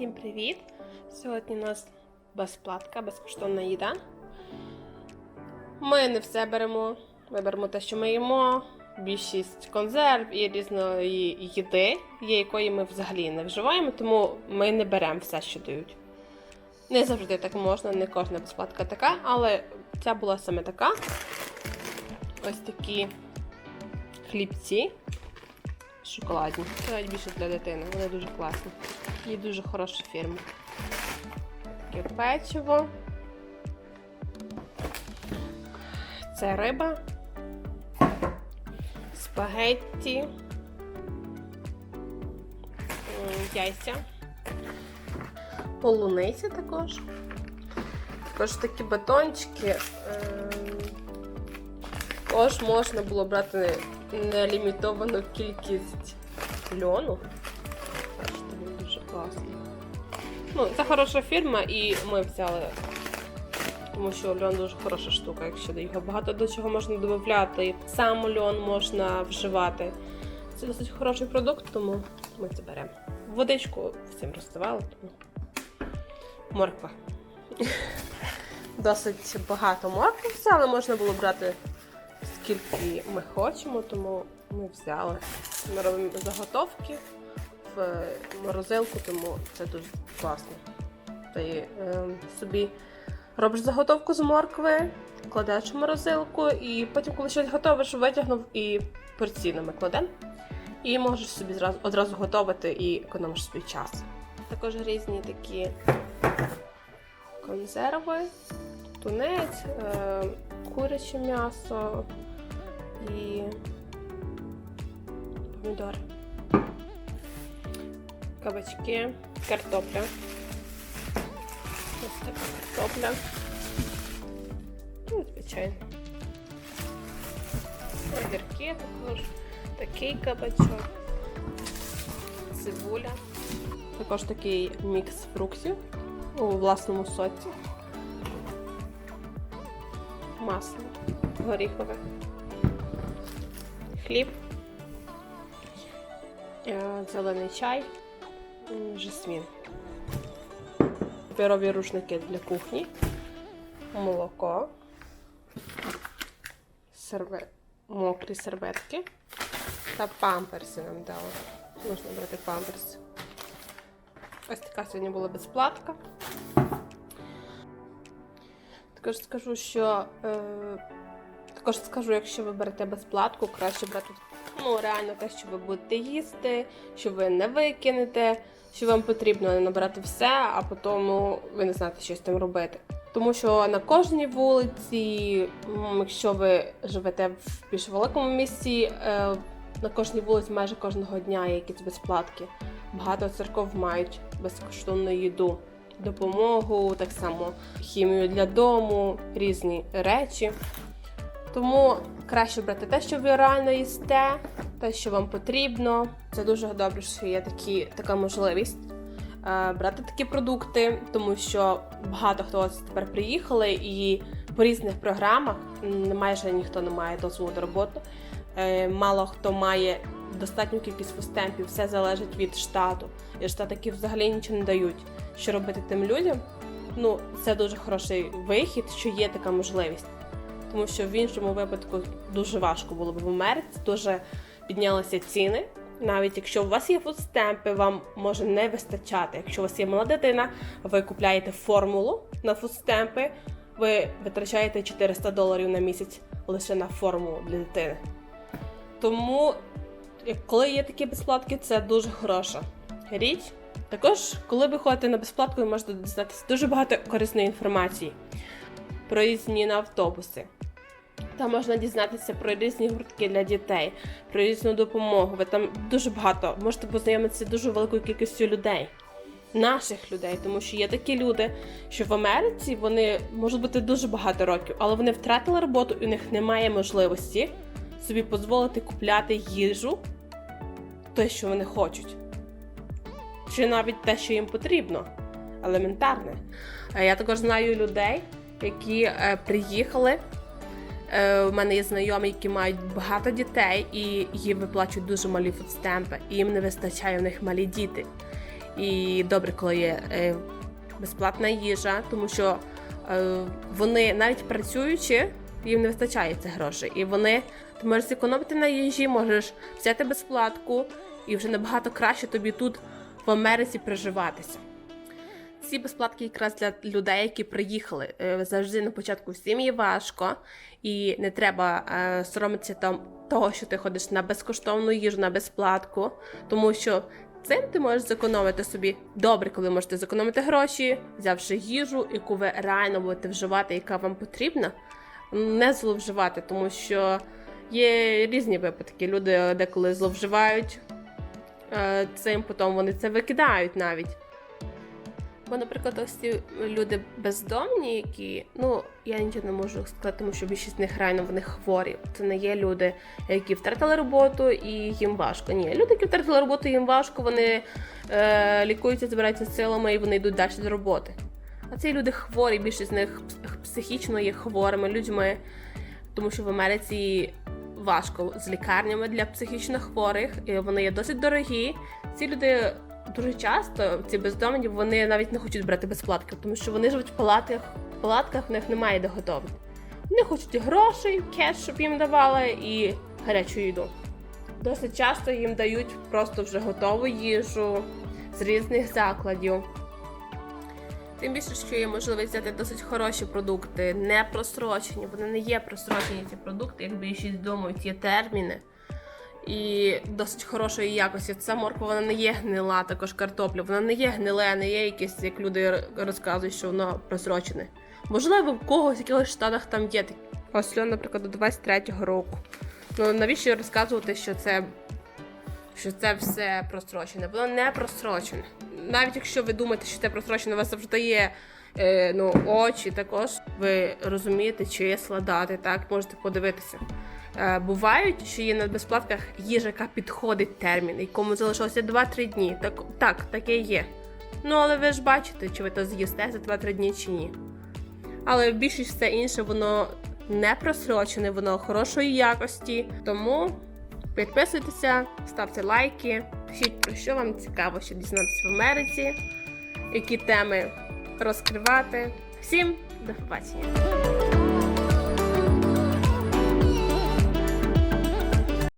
Всім привіт! Сьогодні у нас безплатка, безкоштовна їда. Ми не все беремо. Ми беремо те, що ми їмо, більшість консерв і різної їди, якої ми взагалі не вживаємо, тому ми не беремо все, що дають. Не завжди так можна, не кожна безплатка така, але ця була саме така. Ось такі хлібці шоколадні. Навіть більше для дитини. Вони дуже класні. І дуже хороша фірма. Таке печиво. Це риба. Спагетті. Яйця. Полуниця також. Також такі батончики. Ем, Також можна було брати нелімітовану кількість льону. Бачите, він дуже класний. Ну, це хороша фірма, і ми взяли. Тому що льон дуже хороша штука, якщо його багато до чого можна додати. Сам льон можна вживати. Це досить хороший продукт, тому ми це беремо. Водичку всім розставали, тому морква. Досить багато моркви взяли, можна було брати скільки ми хочемо, тому ми взяли. Ми робимо заготовки в морозилку, тому це дуже класно. Ти е, собі робиш заготовку з моркви, кладеш в морозилку, і потім, коли щось готовиш, витягнув і порційними кладемо. І можеш собі зразу, одразу готувати і економиш свій час. Також різні такі консерви, тунець, е, куряче м'ясо і помідори. Кабачки, картопля. Ось така картопля. Ну, звичайно. Огірки також. Такий кабачок. Цибуля. Також такий мікс фруктів у власному соці. Масло горіхове. Хліб. Е, Зелений чай. Жасмін. Паперові рушники для кухні. Молоко. Серве... Мокрі серветки. Та памперси нам дали. Можна брати памперси. Ось така сьогодні була безплатка. Також скажу, що е, також скажу, якщо ви берете безплатку, краще брати ну, реально те, що ви будете їсти, що ви не викинете, що вам потрібно набрати все, а потім ну, ви не знаєте, що з тим робити. Тому що на кожній вулиці, якщо ви живете в більш великому місті, е, на кожній вулиці майже кожного дня є якісь безплатки. Багато церков мають безкоштовну їду, допомогу, так само хімію для дому, різні речі. Тому краще брати те, що ви реально їсте, те, що вам потрібно. Це дуже добре, що є такі, така можливість е, брати такі продукти, тому що багато хто ось тепер приїхали і по різних програмах майже ніхто не має дозволу на роботу. Е, Мало хто має достатню кількість фустемпів, все залежить від штату. І штати які взагалі нічого не дають. Що робити тим людям? Ну, це дуже хороший вихід, що є така можливість тому що в іншому випадку дуже важко було б в Америці, дуже піднялися ціни. Навіть якщо у вас є фудстемпи, вам може не вистачати. Якщо у вас є мала дитина, ви купляєте формулу на фудстемпи, ви витрачаєте 400 доларів на місяць лише на формулу для дитини. Тому, коли є такі безплатки, це дуже хороша річ. Також, коли ви ходите на безплатку, ви можете дізнатися дуже багато корисної інформації про різні на автобуси. Там можна дізнатися про різні гуртки для дітей, про різну допомогу. Ви там дуже багато можете познайомитися з дуже великою кількістю людей, наших людей, тому що є такі люди, що в Америці вони можуть бути дуже багато років, але вони втратили роботу і у них немає можливості собі дозволити купляти їжу, те, що вони хочуть, чи навіть те, що їм потрібно, елементарне. Я також знаю людей, які е, приїхали. Е, У мене є знайомі, які мають багато дітей, і їм виплачують дуже малі фудстемпи, і їм не вистачає в них малі діти. І добре, коли є е, безплатна їжа, тому що е, вони навіть працюючи, їм не вистачає цих грошей. І вони ти можеш зекономити на їжі, можеш взяти безплатку, і вже набагато краще тобі тут в Америці приживатися. Ці безплатки якраз для людей, які приїхали. Е, Завжди на початку всім є важко, і не треба е, соромитися там того, що ти ходиш на безкоштовну їжу, на безплатку, тому що цим ти можеш зекономити собі добре, коли можете зекономити гроші, взявши їжу, яку ви реально будете вживати, яка вам потрібна, не зловживати, тому що є різні випадки. Люди деколи зловживають е, цим, потім вони це викидають навіть. Бо, наприклад, ось ці люди бездомні, які ну я нічого не можу сказати, тому що більшість з них реально вони хворі. Це не є люди, які втратили роботу і їм важко. Ні, люди, які втратили роботу, їм важко, вони е, лікуються, збираються силами і вони йдуть далі до роботи. А ці люди хворі, більшість з них психічно є хворими людьми, тому що в Америці важко з лікарнями для психічно хворих, і вони є досить дорогі. Ці люди дуже часто, ці бездомні, вони навіть не хочуть брати безплатки, тому що вони живуть в палатках, в палатках в них немає де готувати. Вони хочуть грошей, кеш, щоб їм давали, і гарячу їду. Досить часто їм дають просто вже готову їжу з різних закладів. Тим більше, що є можливість взяти досить хороші продукти, не просрочені. Вони не є просрочені ці продукти, як більшість думають, є терміни. І досить хорошої якості. Ця морква вона не є гнила, також картопля. Вона не є гниле, не є якесь, як люди розказують, що воно просрочене. Можливо, в когось в якихось штатах там є такі. Ось, льон, наприклад, до 23-го року. Ну навіщо розказувати, що це що це все просрочене. Воно не просрочене. Навіть якщо ви думаєте, що це просрочене, у вас завжди є е, ну, очі, також ви розумієте числа, дати, так, можете подивитися. Е, бувають, що є на безплатках їжа, яка підходить термін, якому залишилося 2-3 дні. Так, так, таке є. Ну, але ви ж бачите, чи ви то з'їсте за 2-3 дні чи ні. Але більшість все інше, воно не просрочене, воно хорошої якості. Тому Підписуйтеся, ставте лайки, пишіть про що вам цікаво ще дізнатися в Америці, які теми розкривати. Всім до побачення!